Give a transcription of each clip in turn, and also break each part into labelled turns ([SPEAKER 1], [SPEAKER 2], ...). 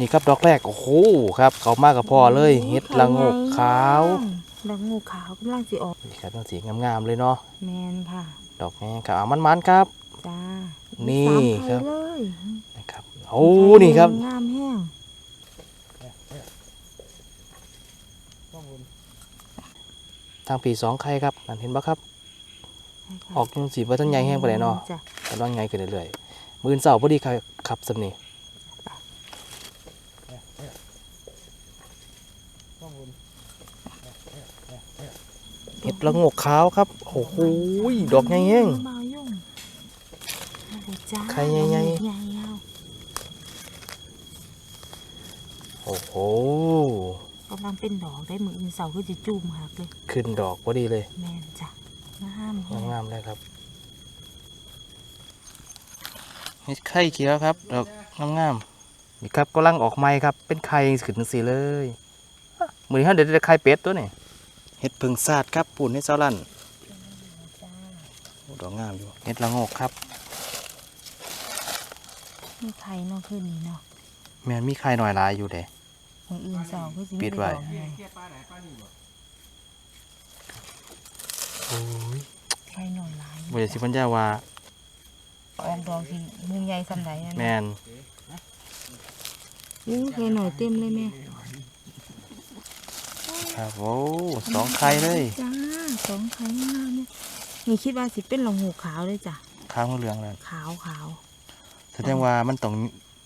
[SPEAKER 1] นี่ครับดอกแรกโอ้โหครับ เขามากกับพ่อเลยเฮ็ดละโงกขาว
[SPEAKER 2] ละโงกขาวกำลังสิออก
[SPEAKER 1] นี่ครับต้องสีงามๆเลยเนาะ
[SPEAKER 2] แมนค่ะ
[SPEAKER 1] ดอกแง่ครับเอามันๆครับ
[SPEAKER 2] จ้า
[SPEAKER 1] นี่
[SPEAKER 2] สามไข่
[SPEAKER 1] ครับ
[SPEAKER 2] เลย
[SPEAKER 1] นะครับโอ้นี่ครับ
[SPEAKER 2] งามแห้ง
[SPEAKER 1] ทางปีสองไข่ครับนั่นเห็นปะครับ ออกยังสีว่าท่านใหญ่แห้งไปไหนใดเนาะ
[SPEAKER 2] จ้ะ
[SPEAKER 1] กำลังไงขึ้นเรื่อยๆมืออนเสาร์พอดีครับขับสำนีเห็ด ละโงกขาวครับ โอ้โหดอกใหญ่แห้ง
[SPEAKER 2] มายุ่งมาเลยจ้า
[SPEAKER 1] ไข่ใหญ่ๆ
[SPEAKER 2] ใหญ่ยาว
[SPEAKER 1] โอ้โห
[SPEAKER 2] กำลังเป็นดอกได้มืออื่นเสาร์ก็จะจุ่มหักเลย
[SPEAKER 1] ขึ้นดอกพอดีเลย
[SPEAKER 2] แมนจ้ะงามแห้ง
[SPEAKER 1] งามๆเลยครับเห็ดไข่เขียวครับดอกงามๆนี่ครับกำลังออกไม้ครับ เป็นไข่ขึ้นสีเลยอะมือนี้ฮะเดี๋ยวจะไข่เป็ดตัวนี่ เห็ดพึ่งซาดครับปุ่นให้เจ้าลั่น
[SPEAKER 2] จ้า
[SPEAKER 1] โอ้ดอกงามอยู่เห็ดละโงกครับ
[SPEAKER 2] มีไข่เนอกขึ้นนี่เนาะ
[SPEAKER 1] แมนมีไข่หน่อยหลายอยู่เด้
[SPEAKER 2] มืออื่นเสาร์ก็จะ
[SPEAKER 1] ปิดไว้
[SPEAKER 2] ดอกไง
[SPEAKER 1] โอ้ย
[SPEAKER 2] ไข่หน่อยหลาย
[SPEAKER 1] บริสิพันยาว่า
[SPEAKER 2] ออกดอกที่มือใหญ่สำใดอะ
[SPEAKER 1] แม
[SPEAKER 2] นะ
[SPEAKER 1] น
[SPEAKER 2] อู้ไข่หน่อยเต็มเลยแม่
[SPEAKER 1] ครับโอ้สองไข่เลย
[SPEAKER 2] จ้าสองไข่งามเนี่ยนี่คิดว่าสิเป็นละโงกขาวเลยจ้ะ
[SPEAKER 1] ข้างเหลืองเลย
[SPEAKER 2] ขาวขาว
[SPEAKER 1] แสดงว่ามันต้อง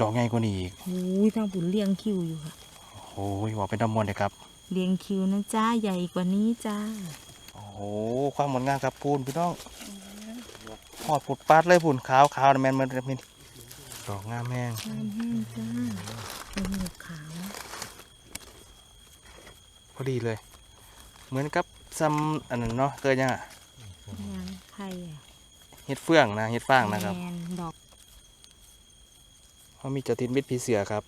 [SPEAKER 1] ดอกใหญ่กว่านี้อีก
[SPEAKER 2] ๆอุ้ยทางปุ่นเลี้ยงคิวอยู่ค่ะ
[SPEAKER 1] โอ้ยบอกเป็นตำมวนเลยครับ
[SPEAKER 2] เลี้ยงคิวนะจ้าใหญ่กว่านี้จ้า
[SPEAKER 1] โอ้โหความงดงามครับพูนพี่น้องหอดผุดปาดเลยผุนขาวขาวนะแมนมันเป็นดอกงามแห้ง
[SPEAKER 2] งามแห้งจ้าละโงกขาว
[SPEAKER 1] พอดีเลย เหมือนกับซ้ำอันนั้นเนาะเกิดยังอะ
[SPEAKER 2] งานไข่อะ
[SPEAKER 1] เห็ดเฟื่องนะเห็ดฟางนะครับ
[SPEAKER 2] แมนดอก
[SPEAKER 1] เขามีเจาตินมิดพีเสือครับ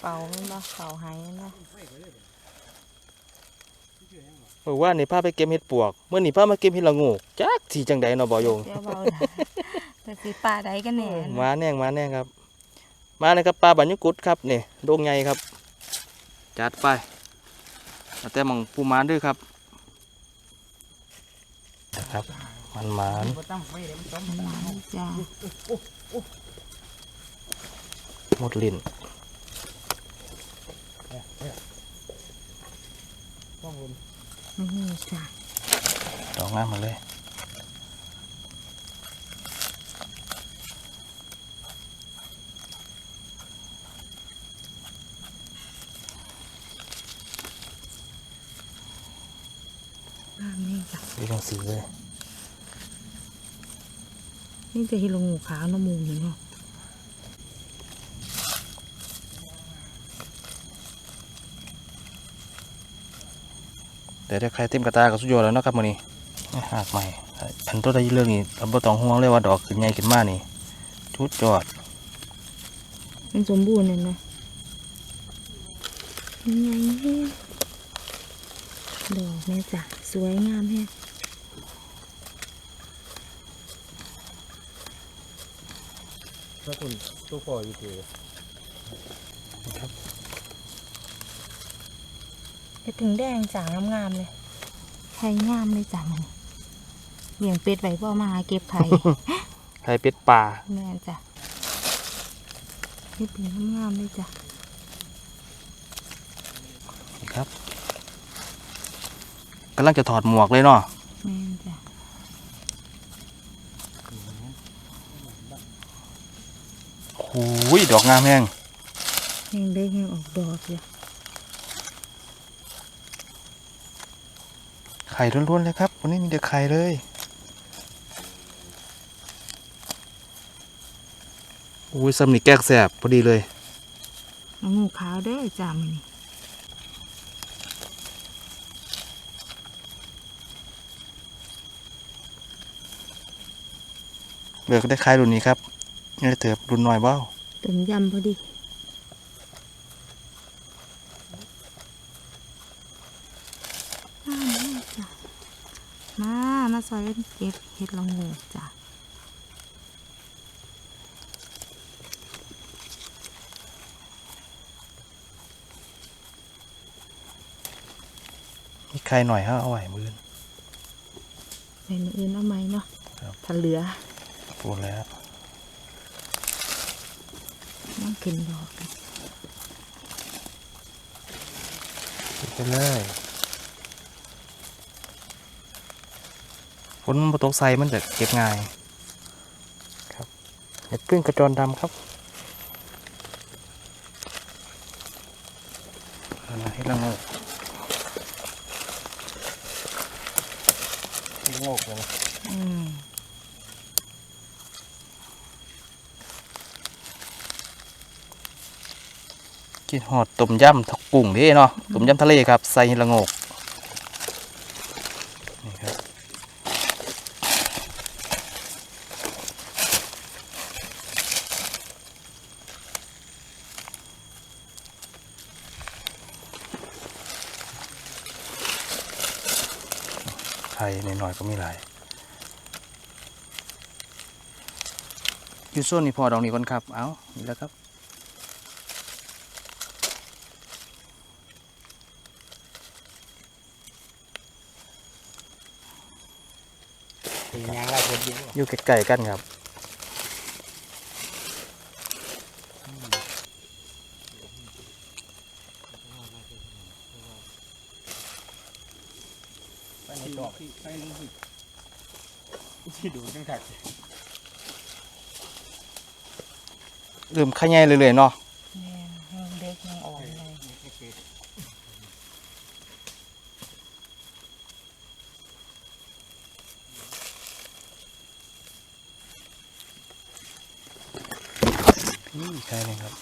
[SPEAKER 2] เป่ามันบ่เป่าหายมันบ่
[SPEAKER 1] บอกว่าในภาพไปเก็บเห็ดปวก เมื่อนี่ภาพมาเก็บเห็ดละโงูจักสีจังใดเนาะบ่โยง
[SPEAKER 2] เจ้าเบาได้แต่สิปลาใดกันแน่นะ
[SPEAKER 1] มาแน่งมาแน่งครับ มาเลยครับปลาบัญญกุดครับนี่โด่งใหญ่ครับ จัดไปเอา แต่หมองปูมานด้วยครับนะครับมันมาน
[SPEAKER 2] จ้า
[SPEAKER 1] หมดลิ้น
[SPEAKER 2] นี่จ้า
[SPEAKER 1] ดอกงามมาเลย
[SPEAKER 2] งาม นี่จ้ะ
[SPEAKER 1] ดีจังสีเลย
[SPEAKER 2] นี่จะเห็นละโงกขาวน้ำมูกนี่เนาะ
[SPEAKER 1] เดี๋ยวได้ใครเต็มกระตากับสุดยอดแล้วเนาะครับมื้อนี้นี่หากใหม่อันตัวใดเรื่องนี้เราบ่ต้องห่วงเลยว่าดอกขึ้นใหญ่ขึ้นมานี่ชุดยอด
[SPEAKER 2] มันสมบูรณ์เลยนะใหญ่แห้งดอกแม่จ้ะสวยงามแห้ง
[SPEAKER 3] ถ้าคุณตัวพ่ออยู่ที่
[SPEAKER 2] เห็ดถึงแดงจ้างามๆเลยไข่งามเลยจ้ะมันเลี้ยงเป็ดไว้พ่อมาหาเก็บไข่
[SPEAKER 1] ไข่เป็ดป่า
[SPEAKER 2] แม่จ้ะเห็ดถึงงามๆเลยจ้ะ
[SPEAKER 1] นี่ครับกำลังจะถอดหมวกเลยเนาะ
[SPEAKER 2] แม่จ้ะ
[SPEAKER 1] โอ้ยดอกงามแห้ง
[SPEAKER 2] แห้งได้แห้งออกดอกเลย
[SPEAKER 1] ไข่ล้วนๆเลยครับ วันนี้มีแต่ไข่เลยโอ้ยสำนีแก้กแสบพอดีเลย
[SPEAKER 2] เอางูขาวเด้อจ้ะมันนี่
[SPEAKER 1] เลือกได้ไข่รุ่นนี้ครับ เงยเถิบรุนหน่อยเบ้า
[SPEAKER 2] ต้มยำพอดีมา มาซอยเก็บเห็ดละงูจ้ะ
[SPEAKER 1] มีใครหน่อยฮะเอาไหวมือน
[SPEAKER 2] ไปมืออื่นเอาไหมเนาะถ้าเหลือ
[SPEAKER 1] พูดแล้ว
[SPEAKER 2] น้องขึ้นดอก
[SPEAKER 1] ไปเลยฝนมันบ่ตกใส่มันจะเก็บง่าย ครับเห็ดพึ่งกระจรดำครับเอามาให้ละโงกละโงกเลย
[SPEAKER 2] อืม
[SPEAKER 1] กิน หอดต้มยำทักกุ้งเด้เนาะต้มยำทะเลครับ ใส่เห็ดละโงกนี่ครับไข่หน่อยๆก็มีหลายอยู่ส่วนนี้พอดอกนี้ก่อนครับ เอานี่แหล้วครับ
[SPEAKER 3] เป็นยางลายคนเดียว
[SPEAKER 1] อยู่ใกล้ๆกันครับ
[SPEAKER 3] ไปในดอกไปลงสิที่ดูจังถัก
[SPEAKER 1] เริ่มขยายเรื่อยๆเนาะ
[SPEAKER 2] แม่นยังเด็กยังอ่อนเลย
[SPEAKER 1] นี่ใช่เลยครับ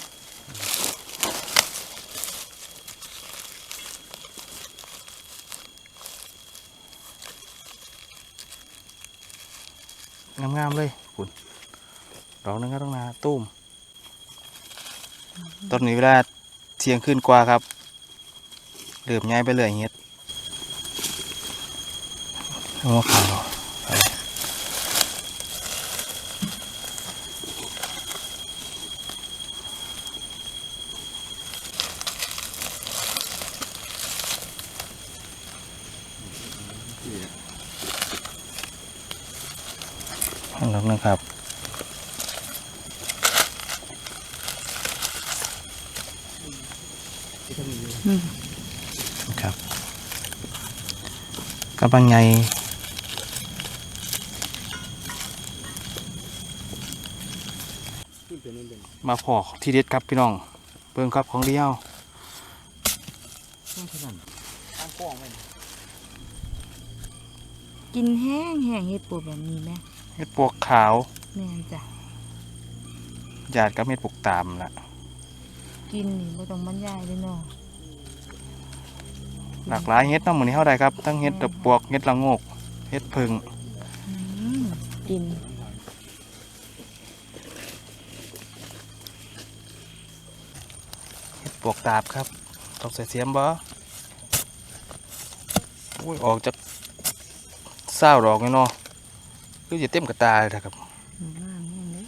[SPEAKER 1] งามๆเลยคุณดอกนึงก็ต้องนาตุ้มตอนนี้เวลาเที่ยงขึ้นกว่าครับเหลือบย้ายไปเลยเฮ็ดหัวขาว กนึงครับ ครับกำลังไง
[SPEAKER 3] ขึ้นเป็นนั่นเป็น
[SPEAKER 1] มาพอที่เด็ดครับพี่น้อง เบิ่งครับของเดียว
[SPEAKER 3] ต้องขนาดตั้งกล้องไว้
[SPEAKER 2] กินแห้งแห้งเฮ็ดปวดแบบนี้ไหม
[SPEAKER 1] เม็ดปวกขาว
[SPEAKER 2] แม่นจ้ะ
[SPEAKER 1] หยาดกับเม็ดปวกตามละ
[SPEAKER 2] กินนี่บ่ต้องบรรยายเลยเนาะ
[SPEAKER 1] หลากหลายเฮ็ดเน้ำหมือนี้เท่าใดครับทั้งเฮ็ดตะปวกเฮ็ดละโงกเฮ็ดพึ่ง
[SPEAKER 2] อืมกิน
[SPEAKER 1] เฮ็ดปวกตาบครับต้องใส่เสียมบ่อุ้ยออกจากเศร้าดอกเลยเนาะ คือจะเต็มกระตาเลยนะครับ
[SPEAKER 2] งามแห้งเลย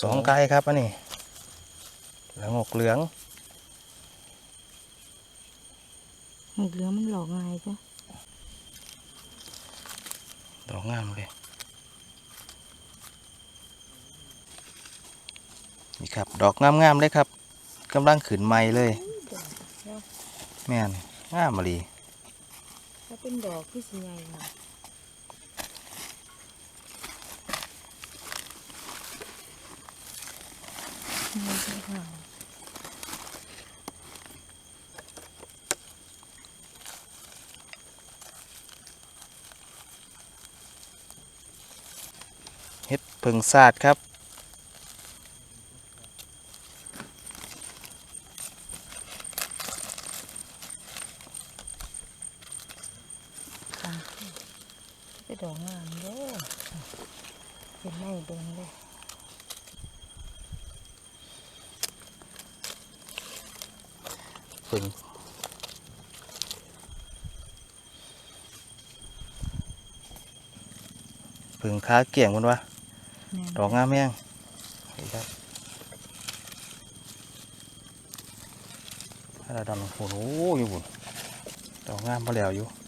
[SPEAKER 1] สองไก่ครับอันนี้ละโงกเหลือง
[SPEAKER 2] มันเหลือมันหลอกง่ายจ้ะ
[SPEAKER 1] ดอกงามเลยนี่ครับ ดอกงามๆเลยครับกำลังขึ้นใหม่เลย แม่นงามมาลี
[SPEAKER 2] ถ้าเป็นดอกคือสิใหญ่เนาะนี่ค่ะค่ะ
[SPEAKER 1] เฮ็ดเพิงซาดครับ
[SPEAKER 2] เป็นดอกงามเด้อเป็นไม้เบิ่งเลย
[SPEAKER 1] เพิงเพิงค้าเกี่ยงมันวะ
[SPEAKER 2] แม่น
[SPEAKER 1] ดอกงามแม่งนี่ครับไประดำโอ้โหอยู่บุญดอกงามพอแล้วอยู่โอ้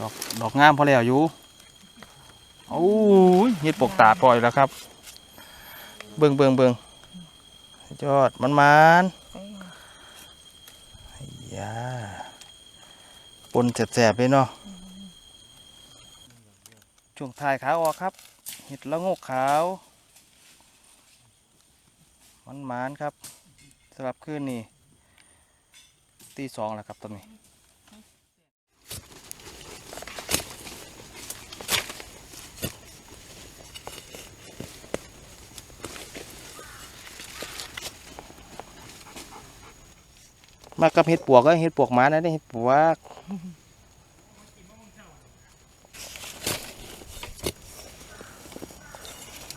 [SPEAKER 1] ดอกดอกงามพอแล้วอยู่โอ้ยเห็ดปกตาปล่อยแล้วครับ เบิ่งเบิ่งเบิ่งยอดมันมันๆยาปนแสบๆเลยเนาะช่วงท้ายขาออกครับ เห็ดละงกขาวมันมานครับสำหรับคืนนี้ตีสองแล้วครับตอนนี้ มากับเห็ดปวกก็เห็ดปวกหมานะได้เห็ดปวก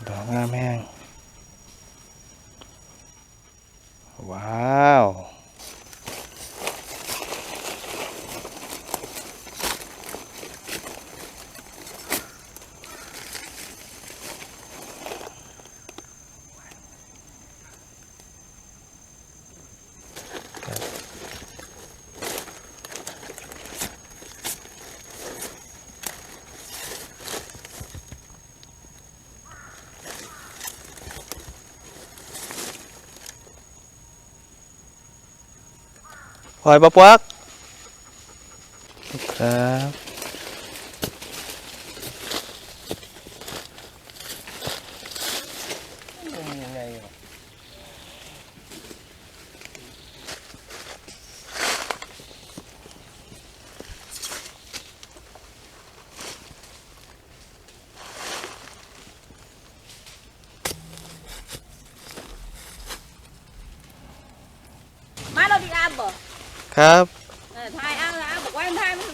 [SPEAKER 1] ดอกงามแห้งว้าว หอยปลาปวัก ครับ
[SPEAKER 4] มาเราดีอาบ่
[SPEAKER 1] ครับ
[SPEAKER 4] เออทายอ้างนะบอกว่าทายมัน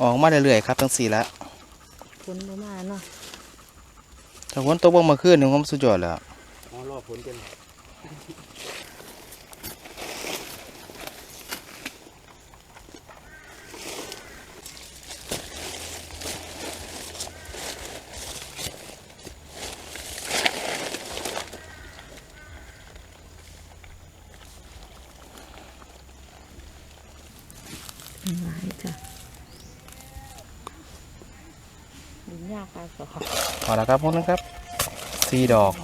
[SPEAKER 1] ออกมาเรื่อยๆครับทั้งสี่แล้ว
[SPEAKER 2] ฝนประมาณเนาะ
[SPEAKER 1] ถ้าฝนตกบ้างมาขึ้นนี่ผมสุดยอดแล้ว
[SPEAKER 3] อ๋อรอผลกัน
[SPEAKER 2] หลายจ้ะดินยากปลาสอ
[SPEAKER 1] พอแล้วครับพวกนั้นครับสี่ดอก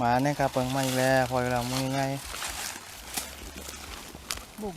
[SPEAKER 1] มาเนี่ยครับเปิงมาอีกแล้วพอเรามือไง
[SPEAKER 2] บุ่